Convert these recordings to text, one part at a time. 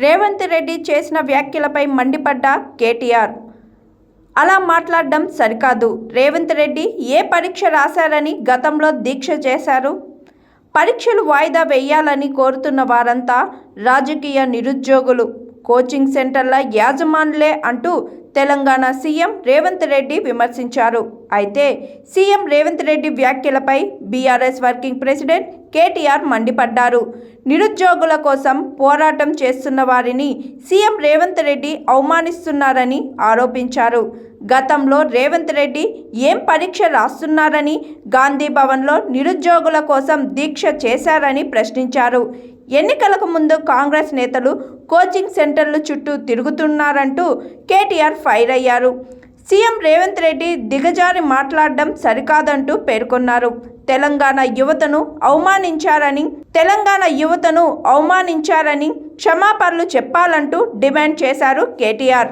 రేవంత్ రెడ్డి చేసిన వ్యాఖ్యలపై మండిపడ్డ కేటీఆర్. అలా మాట్లాడడం సరికాదు. రేవంత్ రెడ్డి ఏ పరీక్ష రాశారని గతంలో దీక్ష చేశారు? పరీక్షలు వాయిదా వేయాలని కోరుతున్న వారంతా రాజకీయ నిరుద్యోగులు. కోచింగ్ సెంటర్ల యాజమానులే అంటూ తెలంగాణ సీఎం రేవంత్ రెడ్డి విమర్శించారు. అయితే సీఎం రేవంత్ రెడ్డి వ్యాఖ్యలపై బీఆర్ఎస్ వర్కింగ్ ప్రెసిడెంట్ కేటీఆర్ మండిపడ్డారు. నిరుద్యోగుల కోసం పోరాటం చేస్తున్న వారిని సీఎం రేవంత్ రెడ్డి అవమానిస్తున్నారని ఆరోపించారు. గతంలో రేవంత్ రెడ్డి ఏం పరీక్ష రాస్తున్నారని గాంధీ భవన్లో నిరుద్యోగుల కోసం దీక్ష చేశారని ప్రశ్నించారు. ఎన్నికలకు ముందు కాంగ్రెస్ నేతలు కోచింగ్ సెంటర్లు చుట్టూ తిరుగుతున్నారంటూ కేటీఆర్ ఫైర్ అయ్యారు. సీఎం రేవంత్ రెడ్డి దిగజారి మాట్లాడడం సరికాదంటూ పేర్కొన్నారు. తెలంగాణ యువతను అవమానించారని తెలంగాణ యువతను అవమానించారని క్షమాపణలు చెప్పాలంటూ డిమాండ్ చేశారు కేటీఆర్.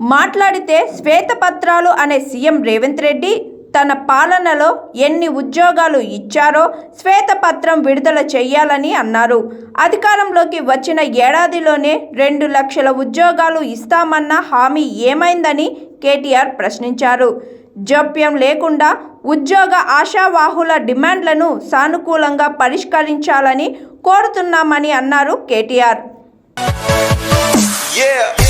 మాట్లాడితే శ్వేతపత్రాలు అనే సీఎం రేవంత్ రెడ్డి తన పాలనలో ఎన్ని ఉద్యోగాలు ఇచ్చారో శ్వేతపత్రం విడుదల చేయాలని అన్నారు. అధికారంలోకి వచ్చిన ఏడాదిలోనే రెండు లక్షల ఉద్యోగాలు ఇస్తామన్న హామీ ఏమైందని కేటీఆర్ ప్రశ్నించారు. జోప్యం లేకుండా ఉద్యోగ ఆశావాహుల డిమాండ్లను సానుకూలంగా పరిష్కరించాలని కోరుతున్నామని అన్నారు కేటీఆర్. Yeah.